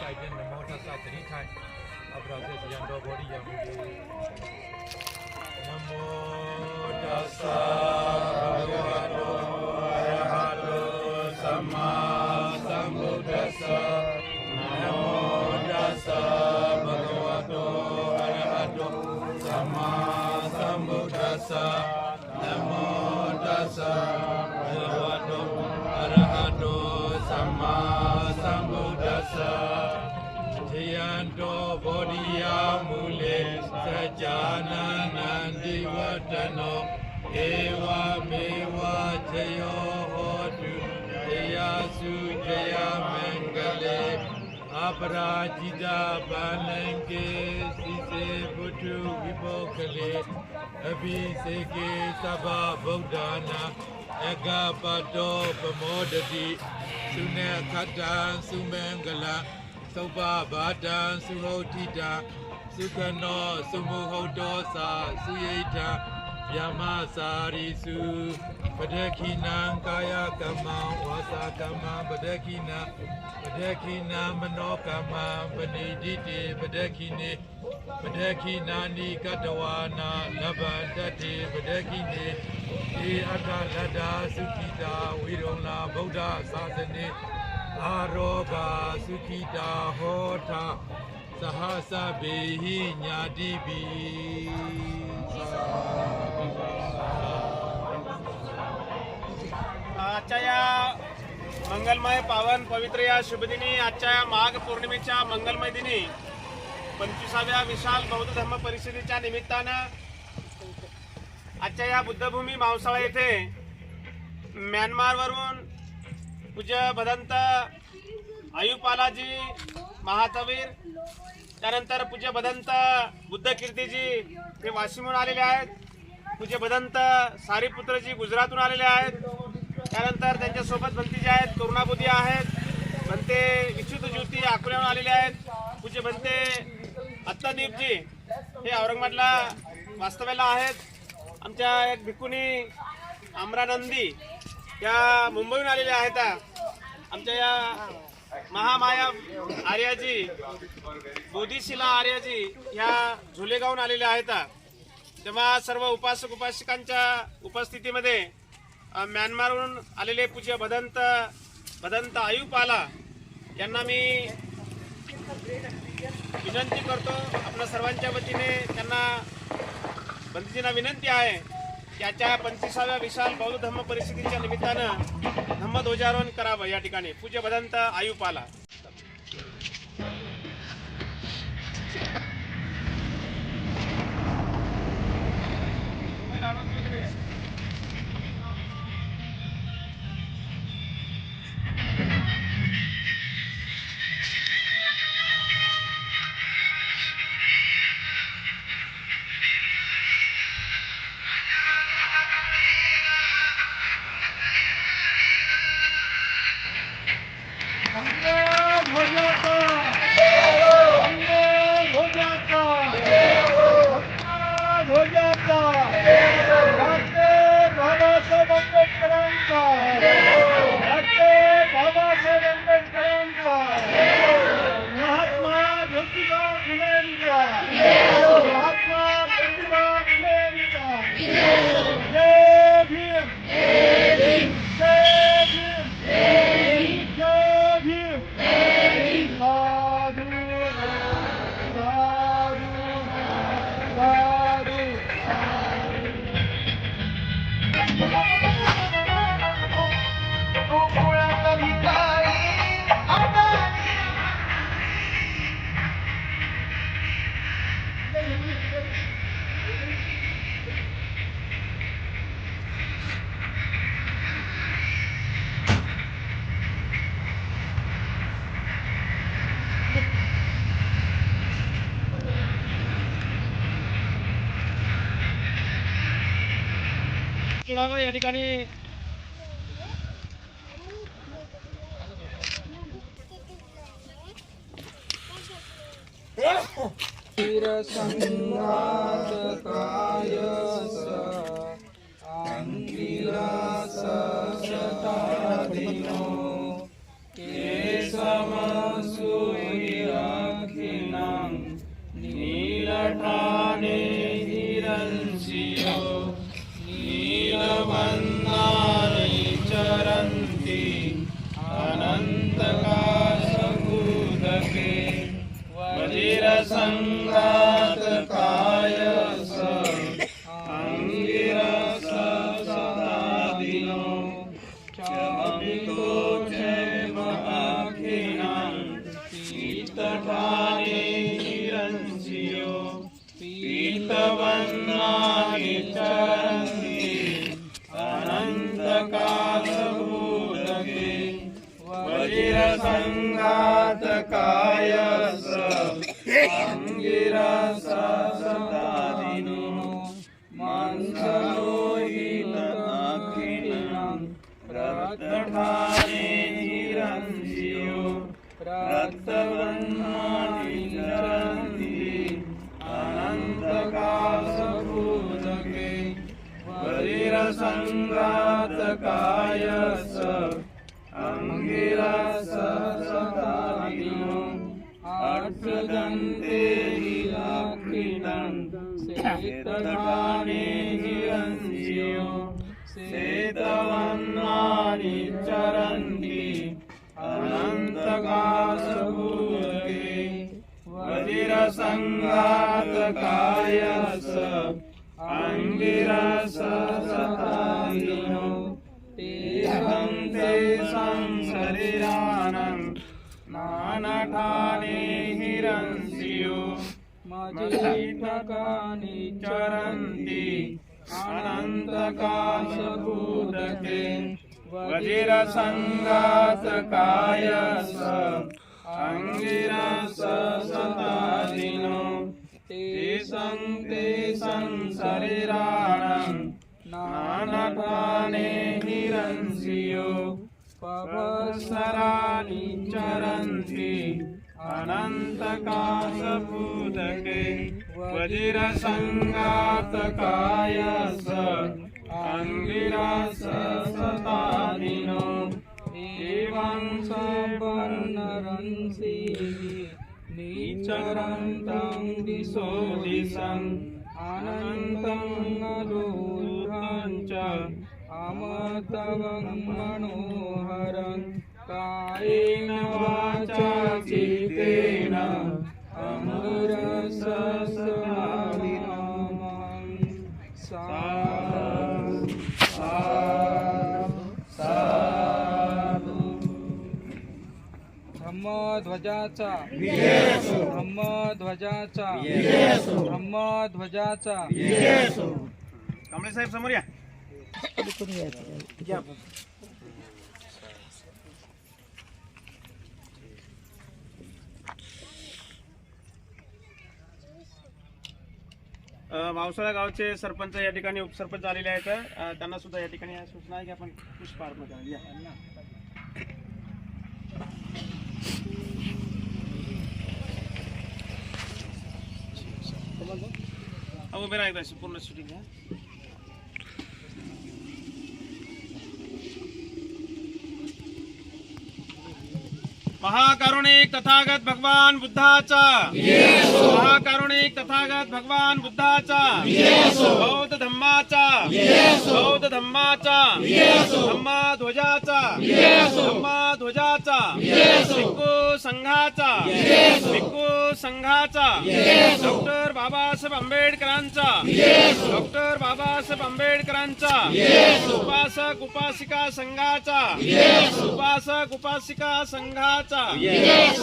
စိုက်တဲ့နမောတသတတိထိုင်အပရာဇေယံတော်ဘောဓိယံမူလေနမောတသဘဂဝ စัจ jana နန္တိဝတ္တနောဧဝမေဝဇယောဟောတုတရားစုဇ သုခနောသမုဟုတ်တောသာသုယိတံဗျာမစာရိစုပဒခိနံကာယကမ္မဝါစာကမ္မပဒခိနံပဒခိနံမနောကမ္မပဏိတိတိပဒခိနေပဒခိနာနိကတဝါနာလဗ္ဗတတိပဒခိနေေအတ္တလတ္တာသုခိတာဝိရုံလာဗုဒ္ဓသာသနေအာရောဂါသုခိတာဟောတာ sahasa behi nyadibi आजच्या या मंगलमय पावन पवित्र या शुभदिनी आजच्या या माघ पौर्णिमेच्या मंगलमय दिनी पंचवीसाव्या विशाल बौद्ध धर्म परिषदेच्या निमित्तानं आजच्या या बुद्धभूमी मावसाळा येथे म्यानमारवरून पूज्य भदंत आयुपालाजी महातवीर त्यानंतर पूज्य भदंत बुद्ध कीर्तीजी हे वाशिमहून आलेले आहेत. पूज्य भदंत सारीपुत्रजी गुजरातहून आलेले आहेत. त्यानंतर त्यांच्यासोबत भंतीजी आहेत करुणाबुद्धी आहेत. भंते विच्युत ज्योती अकोल्याहून आलेले आहेत. पूज्य भंते अत्तादीपजी हे औरंगाबादला वास्तव्याला आहेत. आमच्या एक भिकुनी आमरानंदी या मुंबईहून आलेल्या आहेत. आमच्या या महामाया आर्याजी बोधिशिला आर्याजी ह्या झुलेगावून आलेल्या आहेत. तेव्हा सर्व उपासक उपासिकांच्या उपस्थितीमध्ये अ, म्यानमारहून आलेले पूज्य भदंत भदंत आयुपाला यांना मी विनंती करतो. आपल्या सर्वांच्या वतीने त्यांना बंदीजींना विनंती आहे. याच्या पंचवीसाव्या विशाल बौद्ध धम्म परिस्थितीच्या निमित्तानं धम्मध्वजारोहण करावं या ठिकाणी. पूज्य भदंत आयुपाला. Obrigada. या ठिकाणी. केशमसुये the Tani संगात वजिरसङ्घातकाय स अङ्गिरससतादिनो अर्थदन्ते हिराकृतं सेतकाने हिरण्यो सेतवन्नानि चरन्ति। अनन्तकाशभूतके वजिरसङ्घातकाय स अङ्गिरससतादिनो तेहं तेषां शरीराणं नानठाने हिरण्यो मजिठकानि चरन्ति अनन्तकाशभूतके। वज्रसङ्गातकायस अङ्गिरस सतादिनो। तेषं तेषं शरीराणं नानठाने हिरण्यो पवसराणि चरन्ति अनन्तकाशभूतके वजिरसङ्घातकाय स अङ्गिरससतादिनो। एवं सवर्णरंसि नीचरन्तं दिशो दिशम् अनन्तं अदूर्धं च अमतवं मनोहरं कायेन वाचा अहमद ध्वजाचा. अहमद ध्वजाचा. कांबळे साहेब समोर या. या. अ, मावसाळा गावचे सरपंच या ठिकाणी उपसरपंच आलेले आहेत. अ, त्यांना सुद्धा या ठिकाणी या सूचना आहे की आपण पुष्प अर्पण करावी या. Ama merak edersin bununla sürün ya. महाकारुणिक Tathagata भगवान बुद्धाचा. महाकारुणिक तथागत भगवान बुद्धाचा. बौद्ध धम्माचा. बौद्ध धम्माचा. धम्मा ध्वजाचा. धम्मा ध्वजाचा. भिक्खू संघाचा. भिक्खू संघाचा. डॉक्टर बाबासाहेब आंबेडकरांचा. डॉक्टर बाबासाहेब आंबेडकरांचा. उपासक उपासिका संघाचा. उपासक उपासिका संघाचा. Yes.